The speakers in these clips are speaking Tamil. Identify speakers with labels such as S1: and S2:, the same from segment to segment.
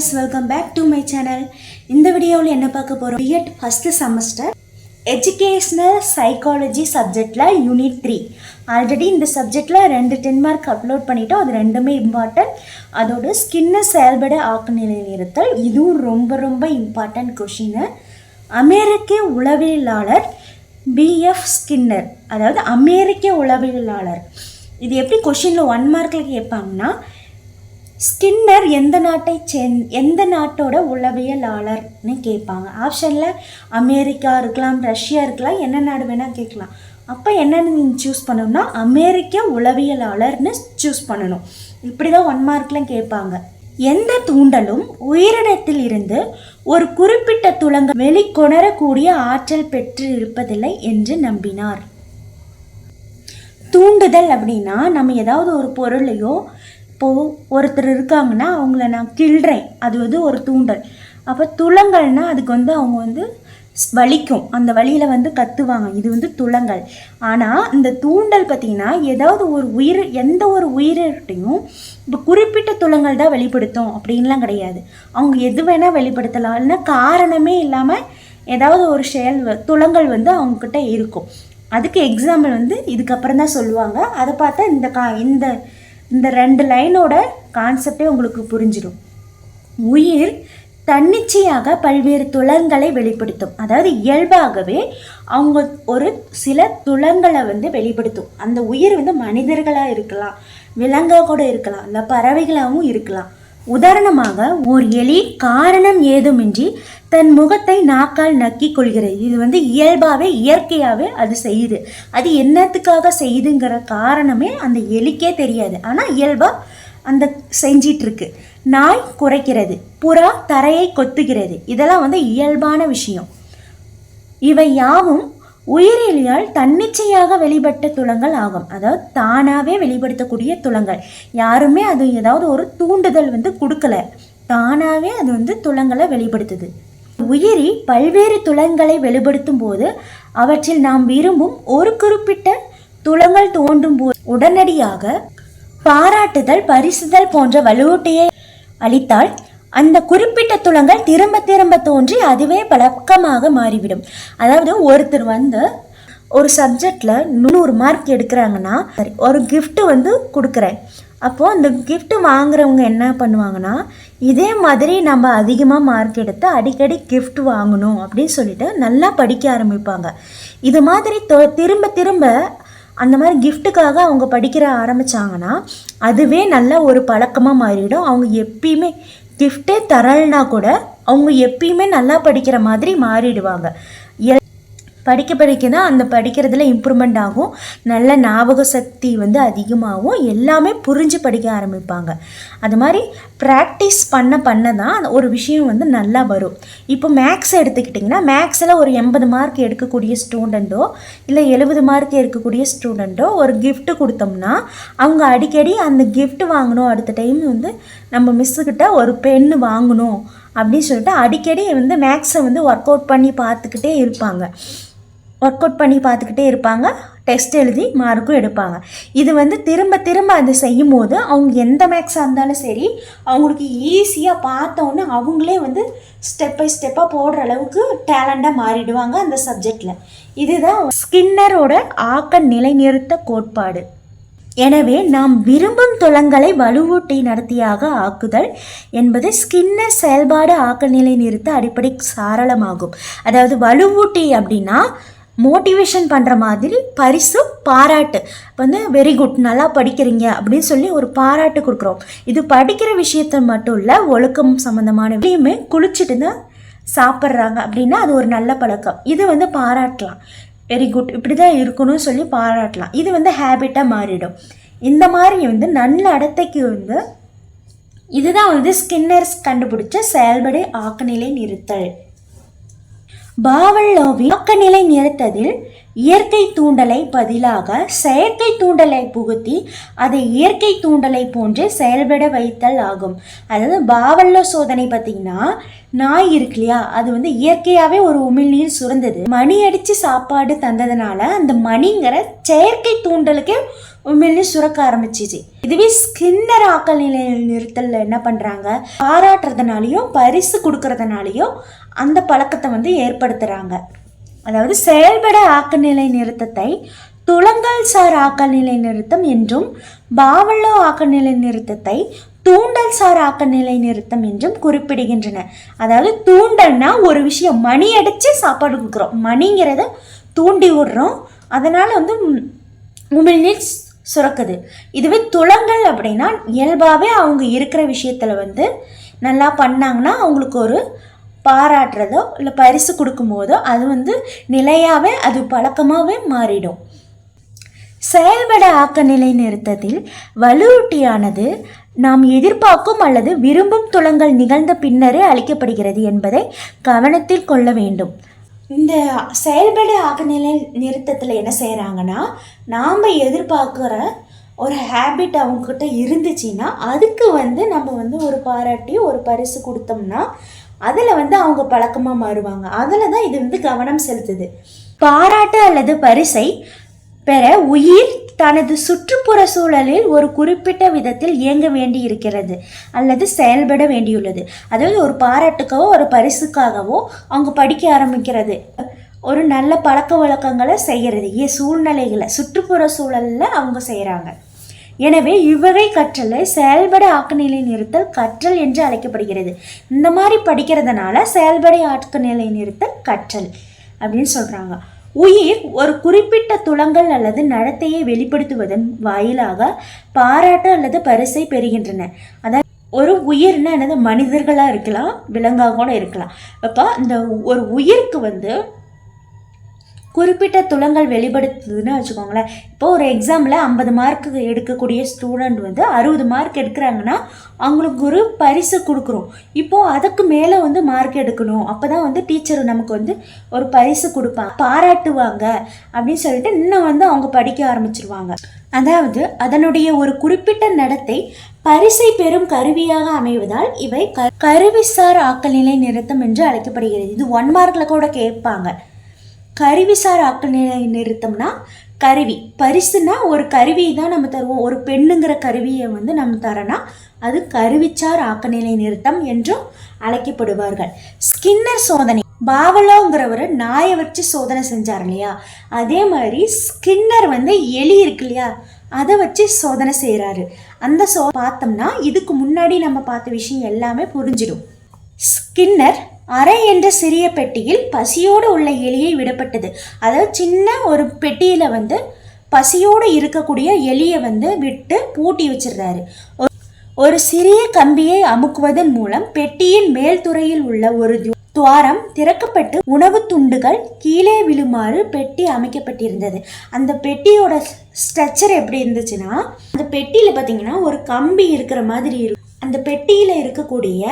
S1: Guys welcome back to my channel இந்த வீடியோவில் என்ன பார்க்க போகிறோம் B Ed first semester educational psychology சப்ஜெக்டில் யூனிட் த்ரீ ஆல்ரெடி இந்த சப்ஜெக்டில் ரெண்டு டென் மார்க் அப்லோட் பண்ணிட்டோம். அது ரெண்டுமே இம்பார்ட்டன்ட் அதோட ஸ்கின்னை செயல்பட ஆக்க நிலையில் இருத்தல். இதுவும் ரொம்ப ரொம்ப இம்பார்ட்டன்ட் கொஷினு அமெரிக்க உளவியலாளர் பிஎஃப் ஸ்கின்னர் அதாவது அமெரிக்க உளவியலாளர். இது எப்படி கொஷினில் ஒன் மார்க்கில் கேட்பாங்கன்னா ஸ்கின்னர் எந்த நாட்டை சேர் எந்த நாட்டோட உளவியலாளர்னு கேட்பாங்க ஆப்ஷனில் அமெரிக்கா இருக்கலாம் ரஷ்யா இருக்கலாம் என்ன நாடு வேணால் கேட்கலாம் அப்போ என்னென்னு நீங்கள் சூஸ் பண்ணணும்னா அமெரிக்க உளவியலாளர்னு சூஸ் பண்ணணும். இப்படி தான் ஒன் மார்க்லாம் கேட்பாங்க எந்த தூண்டலும் உயிரினத்தில் இருந்து ஒரு குறிப்பிட்ட துளங்க வெளிக்கொணரக்கூடிய ஆற்றல் பெற்று இருப்பதில்லை என்று நம்பினார். தூண்டுதல் அப்படின்னா நம்ம ஏதாவது ஒரு பொருளையோ இப்போது ஒருத்தர் இருக்காங்கன்னா அவங்கள நான் கிள்றேன். அது வந்து ஒரு தூண்டல். அப்போ துளங்கள்னா அதுக்கு வந்து அவங்க வந்து ஸ்- வலிக்கும். அந்த வழியில் வந்து கத்துவாங்க. இது வந்து துளங்கள். ஆனால் இந்த தூண்டல் பார்த்திங்கன்னா ஏதாவது ஒரு உயிர் எந்த ஒரு உயிரிட்டையும் இப்போ குறிப்பிட்ட துளங்கள் தான் வெளிப்படுத்தும் அப்படின்லாம் கிடையாது. அவங்க எது வேணால் வெளிப்படுத்தலாம். இல்லைன்னா காரணமே இல்லாமல் ஏதாவது ஒரு செயல் துளங்கள் வந்து அவங்கக்கிட்ட இருக்கும். அதுக்கு எக்ஸாம்பிள் வந்து இதுக்கப்புறம் தான் சொல்லுவாங்க. அதை பார்த்தா இந்த கா இந்த இந்த ரெண்டு லைனோட கான்செப்டே உங்களுக்கு புரிஞ்சிடும் உயிர் தன்னிச்சையாக பல்வேறு துளங்களை வெளிப்படுத்தும். அதாவது இயல்பாகவே அவங்க ஒரு சில துளங்களை வந்து வெளிப்படுத்தும். அந்த உயிர் வந்து மனிதர்களாக இருக்கலாம் விலங்காக கூட இருக்கலாம் இல்லை பறவைகளாகவும் இருக்கலாம். உதாரணமாக ஒரு எலி காரணம் ஏதுமின்றி தன் முகத்தை நாக்கால் நக்கி கொள்கிறது. இது வந்து இயல்பாகவே இயற்கையாகவே அது செய்யுது. அது என்னத்துக்காக செய்யுதுங்கிற காரணமே அந்த எலிக்கே தெரியாது. ஆனால் இயல்பாக அந்த செஞ்சிட்ருக்கு. நாய் குறைக்கிறது. புறா தரையை கொத்துகிறது. இதெல்லாம் வந்து இயல்பான விஷயம். இவை யாவும் உயிரியலியால் தன்னிச்சையாக வெளிப்பட்ட துளங்கள் ஆகும். அதாவது தானாகவே வெளிப்படுத்தக்கூடிய துளங்கள். யாருமே அது ஏதாவது ஒரு தூண்டுதல் வந்து கொடுக்கல. தானாகவே அது வந்து துளங்களை வெளிப்படுத்துது. உயிரி பல்வேறு துளங்களை வெளிப்படுத்தும் போது அவற்றில் நாம் விரும்பும் ஒரு குறிப்பிட்ட துளங்கள் தோன்றும் போது உடனடியாக பாராட்டுதல் பரிசுதல் போன்ற வலுவூட்டையை அளித்தால் அந்த குறிப்பிட்ட துலங்கள் திரும்ப திரும்ப தோன்றி அதுவே பழக்கமாக மாறிவிடும். அதாவது ஒருத்தர் வந்து ஒரு சப்ஜெக்டில் நூறு மார்க் எடுக்கிறாங்கன்னா சரி ஒரு கிஃப்ட்டு வந்து கொடுக்குறேன். அப்போது அந்த கிஃப்ட்டு வாங்குறவங்க என்ன பண்ணுவாங்கன்னா இதே மாதிரி நம்ம அதிகமாக மார்க் எடுத்து அடிக்கடி கிஃப்ட் வாங்கணும் அப்படின்னு சொல்லிட்டு நல்லா படிக்க ஆரம்பிப்பாங்க. இது மாதிரி தொ- திரும்ப திரும்ப அந்த மாதிரி கிஃப்ட்டுக்காக அவங்க படிக்கிற ஆரம்பிச்சாங்கன்னா அதுவே நல்ல ஒரு பழக்கமாக மாறிடும் அவங்க எப்பயுமே கிஃப்டே தரலைனா கூட அவங்க எப்பயுமே நல்லா படிக்கிற மாதிரி மாறிடுவாங்க. எ- படிக்க படிக்க தான் அந்த படிக்கிறதுல இம்ப்ரூவ்மெண்ட் ஆகும். நல்ல ஞாபக சக்தி வந்து அதிகமாகும். எல்லாமே புரிஞ்சு படிக்க ஆரம்பிப்பாங்க. அது மாதிரி ப்ராக்டிஸ் பண்ண பண்ண தான் ஒரு விஷயம் வந்து நல்லா வரும். இப்போ மேக்ஸ் எடுத்துக்கிட்டிங்கன்னா மேக்ஸில் ஒரு எண்பது மார்க் எடுக்கக்கூடிய ஸ்டூடெண்ட்டோ இல்லை எழுபது மார்க் எடுக்கக்கூடிய ஸ்டூடெண்ட்டோ ஒரு கிஃப்ட்டு கொடுத்தோம்னா அவங்க அடிக்கடி அந்த கிஃப்ட் வாங்கணும். அடுத்த டைம் வந்து நம்ம மிஸ்ஸுக்கிட்ட ஒரு பென்னு வாங்கணும். அப்படின்னு சொல்லிட்டு அடிக்கடி வந்து மேக்ஸை வந்து ஒர்க் அவுட் பண்ணி பார்த்துக்கிட்டே இருப்பாங்க. ஒர்க் அவுட் பண்ணி பார்த்துக்கிட்டே இருப்பாங்க. டெஸ்ட் எழுதி மார்க்கும் எடுப்பாங்க. இது வந்து திரும்ப திரும்ப அதை செய்யும் போது அவங்க எந்த மேக்ஸாக இருந்தாலும் சரி அவங்களுக்கு ஈஸியாக பார்த்தோன்னே அவங்களே வந்து ஸ்டெப் பை ஸ்டெப்பாக போடுற அளவுக்கு டேலண்டாக மாறிடுவாங்க அந்த சப்ஜெக்டில் இதுதான் ஸ்கின்னரோட ஆக்க நிலைநிறுத்த கோட்பாடு. எனவே நாம் விரும்பும் துளங்களை வலுவூட்டி நடத்தியாக ஆக்குதல் என்பது ஸ்கின்னர் செயல்பாடு ஆக்கநிலை நிறுத்த அடிப்படை சாரளமாகும் அதாவது வலுவூட்டி அப்படின்னா மோட்டிவேஷன் பண்ணுற மாதிரி பரிசு பாராட்டு. வந்து வெரி குட் நல்லா படிக்கிறீங்க அப்படின்னு சொல்லி ஒரு பாராட்டு கொடுக்குறோம். இது படிக்கிற விஷயத்த மட்டும் இல்லை ஒழுக்கம் சம்மந்தமான விஷயமே குளிச்சுட்டு தான் சாப்பிட்றாங்க அப்படின்னா அது ஒரு நல்ல பழக்கம். இது வந்து பாராட்டலாம். வெரி குட் இப்படி தான் இருக்கணும்னு சொல்லி பாராட்டலாம். இது வந்து ஹேபிட்டாக மாறிடும். இந்த மாதிரி வந்து நல்ல இடத்தைக்கு வந்து இதுதான் வந்து ஸ்கின்னர்ஸ் கண்டுபிடிச்ச செயல்படை ஆக்கநிலை நிறுத்தல். பாவல்லோவி ஆக்கநிலை நிறுத்ததில் இயற்கை தூண்டலை பதிலாக செயற்கை தூண்டலை புகுத்தி அதை இயற்கை தூண்டலை போன்று செயல்பட வைத்தல் ஆகும். அதாவது பாவல்லோ சோதனை பார்த்தீங்கன்னா நாய் இருக்கு இல்லையா? அது வந்து இயற்கையாகவே ஒரு உமிழ்நீர் சுரந்தது. மணி அடித்து சாப்பாடு தந்ததுனால அந்த மணிங்கிற செயற்கை தூண்டலுக்கே உமிழ்நீர் சுரக்க ஆரம்பிச்சிச்சு. இதுவே ஸ்கின்னர் ஆக்கல் நிலை நிறுத்தல்ல என்ன பண்ணுறாங்க பாராட்டுறதுனாலையும் பரிசு கொடுக்கறதுனாலையும் அந்த பழக்கத்தை வந்து ஏற்படுத்துகிறாங்க அதாவது செயல்பட ஆக்கநிலை நிறுத்தத்தை துளங்கல் சார் ஆக்கநிலை நிறுத்தம் என்றும் பாவல்லோ ஆக்கநிலை நிறுத்தத்தை தூண்டல் சார் ஆக்கநிலை நிறுத்தம் என்றும் குறிப்பிடுகின்றன. அதாவது தூண்டல்னா ஒரு விஷயம் மணி அடித்து சாப்பாடு கொடுக்குறோம். மணிங்கிறத தூண்டி விடுறோம். அதனால் வந்து உமிழ்நீர் சுரக்குது. இதுவே துளங்கள் அப்படின்னா இயல்பாகவே அவங்க இருக்கிற விஷயத்தில் வந்து நல்லா பண்ணாங்கன்னா அவங்களுக்கு ஒரு பாராட்டுறதோ இல்லை பரிசு கொடுக்கும்போதோ அது வந்து நிலையாகவே அது பழக்கமாகவே மாறிடும். செயல்பட ஆக்க நிலை நிறுத்தத்தில் வலுவூட்டியானது நாம் எதிர்பார்க்கும் அல்லது விரும்பும் துளங்கள் நிகழ்ந்த பின்னரே அளிக்கப்படுகிறது என்பதை கவனத்தில் கொள்ள வேண்டும். இந்த செயல்பட ஆக்கநிலை நிறுத்தத்தில் என்ன செய்கிறாங்கன்னா நாம் எதிர்பார்க்குற ஒரு ஹேபிட் அவங்கக்கிட்ட இருந்துச்சுன்னா அதுக்கு வந்து நம்ம வந்து ஒரு பாராட்டி ஒரு பரிசு கொடுத்தோம்னா அதில் வந்து அவங்க பழக்கமாக மாறுவாங்க. அதில் தான் இது வந்து கவனம் செலுத்துது. பாராட்டு அல்லது பரிசை பெற உயிர் தனது சுற்றுப்புற சூழலில் ஒரு குறிப்பிட்ட விதத்தில் இயங்க வேண்டி இருக்கிறது அல்லது செயல்பட வேண்டியுள்ளது. அதாவது ஒரு பாராட்டுக்கவோ ஒரு பரிசுக்காகவோ அவங்க படிக்க ஆரம்பிக்கிறது. ஒரு நல்ல பழக்க வழக்கங்களை செய்கிறது ஏ சூழ்நிலைகளை சுற்றுப்புற சூழலில் அவங்க செய்கிறாங்க எனவே இவ்வகை கற்றலை செயல்பட ஆக்கநிலை நிறுத்தல் கற்றல் என்று அழைக்கப்படுகிறது. இந்த மாதிரி படிக்கிறதுனால செயல்பட ஆக்கநிலை நிறுத்தல் கற்றல் அப்படின்னு சொல்கிறாங்க உயிர் ஒரு குறிப்பிட்ட துளங்கள் அல்லது நடத்தையை வெளிப்படுத்துவதன் வாயிலாக பாராட்டு அல்லது பரிசை பெறுகின்றன. அதாவது ஒரு உயிர்னா என்னது மனிதர்களாக இருக்கலாம் விலங்காக கூட இருக்கலாம். அப்போ இந்த ஒரு உயிருக்கு வந்து குறிப்பிட்ட துளங்கள் வெளிப்படுத்துதுன்னு வச்சுக்கோங்களேன். இப்போ ஒரு எக்ஸாமில் ஐம்பது மார்க்கு எடுக்கக்கூடிய ஸ்டூடெண்ட் வந்து அறுபது மார்க் எடுக்கிறாங்கன்னா அவங்களுக்கு ஒரு பரிசு கொடுக்குறோம். இப்போது அதுக்கு மேலே வந்து மார்க் எடுக்கணும். அப்போ தான் வந்து டீச்சர் நமக்கு வந்து ஒரு பரிசு கொடுப்பாங்க. பாராட்டுவாங்க அப்படின்னு சொல்லிட்டு இன்னும் வந்து அவங்க படிக்க ஆரம்பிச்சிருவாங்க. அதாவது அதனுடைய ஒரு குறிப்பிட்ட நடத்தை பரிசை பெறும் கருவியாக அமைவதால் இவை க கருவிசார் ஆக்கல்நிலை நிறுத்தம் என்று அழைக்கப்படுகிறது. இது ஒன் மார்க்கில் கூட கேட்பாங்க. கருவிசார் ஆக்கல் நிறுத்தம்னா கருவி. பரிசுனா ஒரு கருவி தான் நம்ம தருவோம். ஒரு பெண்ணுங்கிற கருவியை வந்து நம்ம தரோன்னா அது கருவிச்சார் ஆக்கநிலை நிறுத்தம் என்றும் அழைக்கப்படுவார்கள். ஸ்கின்னர் சோதனை. பாவலோங்கிறவர் நாயை வச்சு சோதனை செஞ்சார் இல்லையா? அதே மாதிரி ஸ்கின்னர் வந்து எலி இருக்கு இல்லையா? அதை வச்சு சோதனை செய்கிறாரு அந்த சோ பார்த்தோம்னா இதுக்கு முன்னாடி நம்ம பார்த்த விஷயம் எல்லாமே புரிஞ்சிடும். ஸ்கின்னர் அறை என்ற சிறிய பெட்டியில் பசியோடு உள்ள எலியை விடப்பட்டது. அதாவது சின்ன ஒரு பெட்டியில் வந்து பசியோடு இருக்கக்கூடிய எலியை வந்து விட்டு பூட்டி வச்சிடுறாரு. ஒரு- சிறிய கம்பியை அமுக்குவதன் மூலம் பெட்டியின் மேல் துறையில் உள்ள ஒரு துவாரம் திறக்கப்பட்டு உணவு துண்டுகள் கீழே விழுமாறு பெட்டி அமைக்கப்பட்டிருந்தது. அந்த பெட்டியோட ஸ்ட்ரக்சர் எப்படி இருந்துச்சுன்னா அந்த பெட்டியில் பார்த்தீங்கன்னா ஒரு கம்பி இருக்கிற மாதிரி இருக்கும். அந்த பெட்டியில் இருக்கக்கூடிய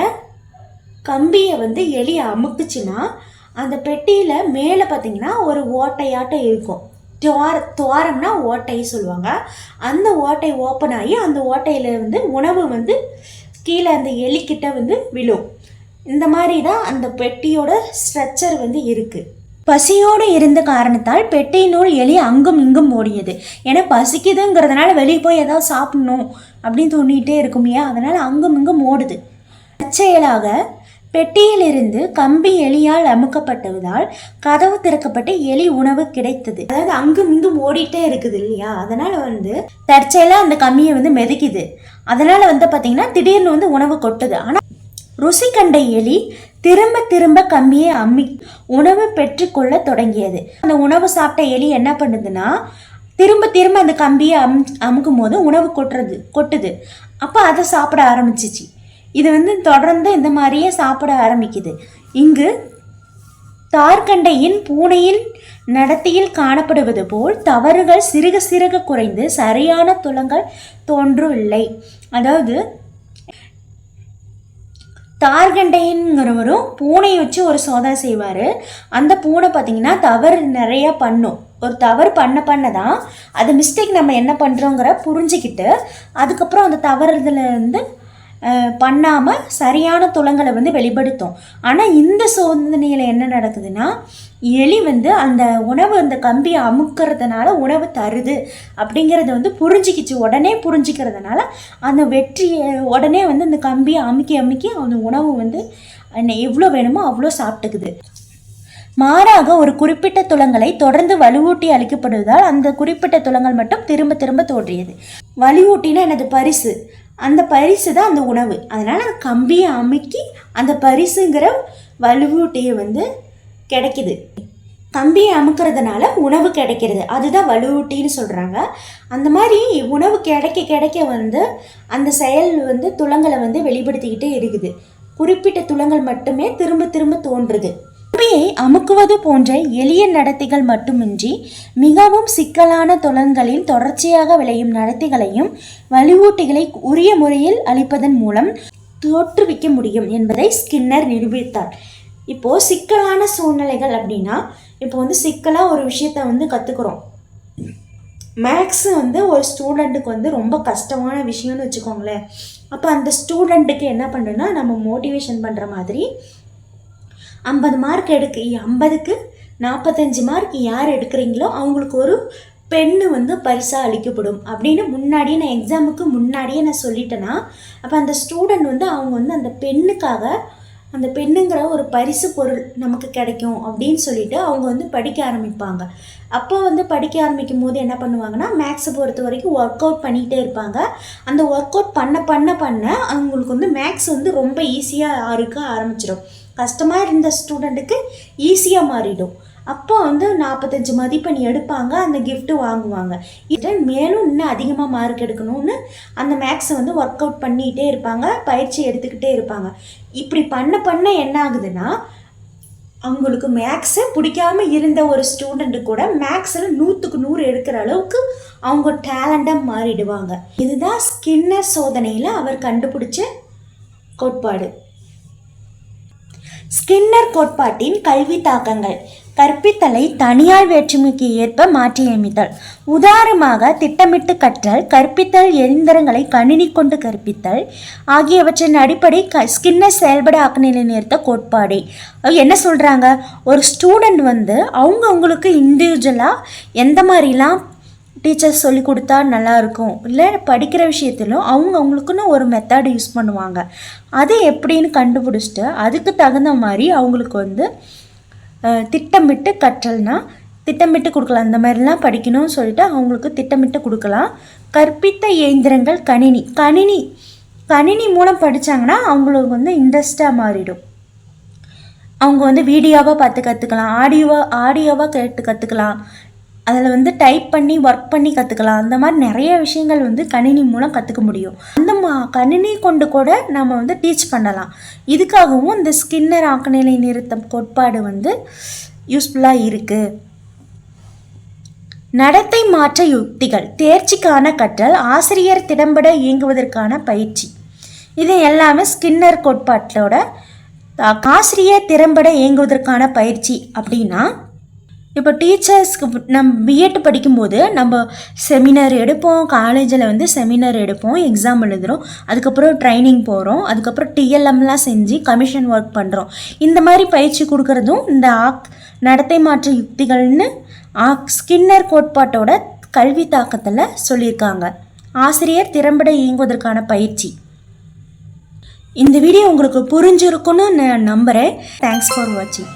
S1: கம்பியை வந்து எலி அமுக்குச்சுன்னா அந்த பெட்டியில் மேலே பார்த்தீங்கன்னா ஒரு ஓட்டையாட்டம் இருக்கும். துவார துவாரம்னா ஓட்டை சொல்லுவாங்க. அந்த ஓட்டை ஓப்பன் ஆகி அந்த ஓட்டையில் வந்து உணவு வந்து கீழே அந்த எலிக்கிட்ட வந்து விழும். இந்த மாதிரி தான் அந்த பெட்டியோட ஸ்ட்ரக்சர் வந்து இருக்குது பசியோடு இருந்த காரணத்தால் பெட்டியினுள் எலி அங்கும் இங்கும் ஓடியது. ஏன்னா பசிக்குதுங்கிறதுனால வெளியே போய் ஏதாவது சாப்பிடணும் அப்படின்னு தோண்டிகிட்டே இருக்கும் இல்லையா? அதனால் அங்கும் இங்கும் ஓடுது. தற்செயலாக பெட்டியிலிருந்து கம்பி எலியால் அமுக்கப்பட்டதால் கதவு திறக்கப்பட்டு எலி உணவு கிடைத்தது. அதாவது அங்கும் இங்கும் ஓடிட்டே இருக்குது இல்லையா? அதனால வந்து தற்செயலாக அந்த கம்பியை வந்து மெதிக்குது. அதனால வந்து பார்த்தீங்கன்னா திடீர்னு வந்து உணவு கொட்டுது. ஆனால் ருசி கண்ட எலி திரும்ப திரும்ப கம்மியை அம்மி உணவு பெற்றுக்கொள்ள தொடங்கியது. அந்த உணவு சாப்பிட்ட எலி என்ன பண்ணுதுன்னா திரும்ப திரும்ப அந்த கம்பியை அம் அமுக்கும் போது உணவு கொட்டுறது கொட்டுது. அப்போ அதை சாப்பிட ஆரம்பிச்சிச்சு. இது வந்து தொடர்ந்து இந்த மாதிரியே சாப்பிட ஆரம்பிக்குது. இங்கு தார்கண்டையின் பூனையின் நடத்தியில் காணப்படுவது போல் தவறுகள் சிறுக சிறுக குறைந்து சரியான துளங்கள் தோன்றவில்லை அதாவது தார்கண்டைங்கிறவரும் பூனையை வச்சு ஒரு சோதனை செய்வார். அந்த பூனை பார்த்திங்கன்னா தவறு நிறையா பண்ணும். ஒரு தவறு பண்ண பண்ண தான் அது மிஸ்டேக் நம்ம என்ன பண்ணுறோங்கிற புரிஞ்சுக்கிட்டு அதுக்கப்புறம் அந்த தவறுதல வந்து பண்ணாமல் சரியான துளங்களை வந்து வெளிப்படுத்தும். ஆனால் இந்த சோதனையில் என்ன நடக்குதுன்னா எலி வந்து அந்த உணவு அந்த கம்பியை அமுக்கிறதுனால உணவு தருது அப்படிங்கிறத வந்து புரிஞ்சிக்கிச்சு. உடனே புரிஞ்சிக்கிறதுனால அந்த வெற்றியை உடனே வந்து அந்த கம்பியை அமுக்கி அமுக்கி அந்த உணவு வந்து எவ்வளோ வேணுமோ அவ்வளோ சாப்பிட்டுக்குது. மாறாக ஒரு குறிப்பிட்ட துளங்களை தொடர்ந்து வலுவூட்டி அளிக்கப்படுவதால் அந்த குறிப்பிட்ட துளங்கள் மட்டும் திரும்ப திரும்ப தோன்றியது. வலுவூட்டினா எனது பரிசு. அந்த பரிசு தான் அந்த உணவு. அதனால் அந்த கம்பியை அமுக்கி அந்த பரிசுங்கிற வலுவூட்டியை வந்து கிடைக்குது. கம்பியை அமுக்கிறதுனால உணவு கிடைக்கிறது. அதுதான் வலுவூட்டின்னு சொல்கிறாங்க அந்த மாதிரி உணவு கிடைக்க கிடைக்க வந்து அந்த செயல் வந்து துளங்களை வந்து வெளிப்படுத்திக்கிட்டே இருக்குது. குறிப்பிட்ட துளங்கள் மட்டுமே திரும்ப திரும்ப தோன்றுது. குப்பியை அமுக்குவது போன்ற எளிய நடத்தைகள் மட்டுமின்றி மிகவும் சிக்கலான தொலன்களில் தொடர்ச்சியாக விளையும் நடத்தைகளையும் வலுவூட்டிகளை உரிய முறையில் அளிப்பதன் மூலம் தோற்றுவிக்க முடியும் என்பதை ஸ்கின்னர் நிரூபித்தார். இப்போது சிக்கலான சூழ்நிலைகள் அப்படின்னா இப்போ வந்து சிக்கலாக ஒரு விஷயத்தை வந்து கற்றுக்குறோம் மேக்ஸு வந்து ஒரு ஸ்டூடெண்ட்டுக்கு வந்து ரொம்ப கஷ்டமான விஷயம்னு வச்சுக்கோங்களேன். அப்போ அந்த ஸ்டூடெண்ட்டுக்கு என்ன பண்ணுன்னா நம்ம மோட்டிவேஷன் பண்ணுற மாதிரி ஐம்பது மார்க் எடுக்க ஐம்பதுக்கு நாற்பத்தஞ்சு மார்க் யார் எடுக்கிறீங்களோ அவங்களுக்கு ஒரு பெண்ணு வந்து பரிசாக அளிக்கப்படும். அப்படின்னு முன்னாடியே நான் எக்ஸாமுக்கு முன்னாடியே நான் சொல்லிட்டேன்னா அப்போ அந்த ஸ்டூடெண்ட் வந்து அவங்க வந்து அந்த பெண்ணுக்காக அந்த பெண்ணுங்கிற ஒரு பரிசு பொருள் நமக்கு கிடைக்கும் அப்படின்னு சொல்லிட்டு அவங்க வந்து படிக்க ஆரம்பிப்பாங்க. அப்போ வந்து படிக்க ஆரம்பிக்கும் போது என்ன பண்ணுவாங்கன்னா மேக்ஸை பொறுத்த வரைக்கும் ஒர்க் அவுட் பண்ணிகிட்டே இருப்பாங்க. அந்த ஒர்க் அவுட் பண்ண பண்ண பண்ண அவங்களுக்கு வந்து மேக்ஸ் வந்து ரொம்ப ஈஸியாக இருக்க ஆரம்பிச்சிடும். கஷ்டமாக இருந்த ஸ்டூடெண்ட்டுக்கு ஈஸியாக மாறிடும். அப்போ வந்து நாற்பத்தஞ்சு மதிப்பெண் எடுப்பாங்க அந்த கிஃப்ட்டு வாங்குவாங்க. இது மேலும் இன்னும் அதிகமாக மார்க் எடுக்கணும்னு அந்த மேக்ஸை வந்து ஒர்க் அவுட் பண்ணிகிட்டே இருப்பாங்க பயிற்சி எடுத்துக்கிட்டே இருப்பாங்க. இப்படி பண்ண பண்ண என்ன ஆகுதுன்னா அவங்களுக்கு மேக்ஸை பிடிக்காம இருந்த ஒரு ஸ்டூடெண்ட்டு கூட மேக்ஸில் நூற்றுக்கு நூறு எடுக்கிற அளவுக்கு அவங்க டேலண்டாக மாறிடுவாங்க. இதுதான் ஸ்கின்னர் சோதனையில் அவர் கண்டுபிடிச்ச கோட்பாடு. ஸ்கின்னர் கோட்பாட்டின் கல்வி தாக்கங்கள். கற்பித்தலை தனியார் வேற்றுமைக்கு ஏற்ப மாற்றியமைத்தல் உதாரணமாக திட்டமிட்டு கற்றல் கற்பித்தல் எந்திரங்களை கணினி கொண்டு கற்பித்தல் ஆகியவற்றின் அடிப்படை க ஸ்கின்னர் செயல்பட ஆக்கநிலை நிறுத்த கோட்பாடு. என்ன சொல்கிறாங்க ஒரு ஸ்டூடெண்ட் வந்து அவங்க அவங்களுக்கு இண்டிவிஜுவலாக எந்த மாதிரிலாம் டீச்சர்ஸ் சொல்லி கொடுத்தா நல்லாயிருக்கும். இல்லை படிக்கிற விஷயத்திலும் அவங்க அவங்களுக்குன்னு ஒரு மெத்தட் யூஸ் பண்ணுவாங்க. அது எப்படின்னு கண்டுபிடிச்சிட்டு அதுக்கு தகுந்த மாதிரி அவங்களுக்கு வந்து திட்டமிட்டு கற்றல்னா திட்டமிட்டு கொடுக்கலாம். அந்த மாதிரிலாம் படிக்கணும்னு சொல்லிட்டு அவங்களுக்கு திட்டமிட்டு கொடுக்கலாம். கற்பித்த இயந்திரங்கள் கணினி. கணினி கணினி மூலம் படித்தாங்கன்னா அவங்களுக்கு வந்து இன்ட்ரெஸ்டாக மாறிடும். அவங்க வந்து வீடியோவாக பார்த்து கற்றுக்கலாம் ஆடியோவாக ஆடியோவாக கேட்டு கற்றுக்கலாம் அதில் வந்து டைப் பண்ணி ஒர்க் பண்ணி கற்றுக்கலாம் அந்த மாதிரி நிறைய விஷயங்கள் வந்து கணினி மூலம் கற்றுக்க முடியும். அந்த மா கணினி கொண்டு கூட நம்ம வந்து டீச் பண்ணலாம். இதுக்காகவும் இந்த ஸ்கின்னர் ஆக்கநிலை நிறுத்தம் கோட்பாடு வந்து யூஸ்ஃபுல்லாக இருக்குது நடத்தை மாற்ற யுக்திகள் தேர்ச்சிக்கான கற்றல் ஆசிரியர் திறம்பட இயங்குவதற்கான பயிற்சி. இது எல்லாமே ஸ்கின்னர் கோட்பாட்டோட ஆசிரியர் திறம்பட இயங்குவதற்கான பயிற்சி அப்படின்னா இப்போ டீச்சர்ஸ்க்கு நம்ம பிஎட் படிக்கும்போது நம்ம செமினார் எடுப்போம். காலேஜில் வந்து செமினார் எடுப்போம். எக்ஸாம் எழுதுகிறோம் அதுக்கப்புறம் ட்ரைனிங் போகிறோம் அதுக்கப்புறம் டிஎல்எம்லாம் செஞ்சு கமிஷன் ஒர்க் பண்ணுறோம் இந்த மாதிரி பயிற்சி கொடுக்குறதும் இந்த ஆக் நடத்தை மாற்ற யுக்திகள்னு ஆக் ஸ்கின்னர் கோட்பாட்டோட கல்வி தாக்கத்தில் சொல்லியிருக்காங்க. ஆசிரியர் திறம்பட இயங்குவதற்கான பயிற்சி. இந்த வீடியோ உங்களுக்கு புரிஞ்சிருக்குன்னு நான் நம்புகிறேன் தேங்க்ஸ் ஃபார் வாட்சிங்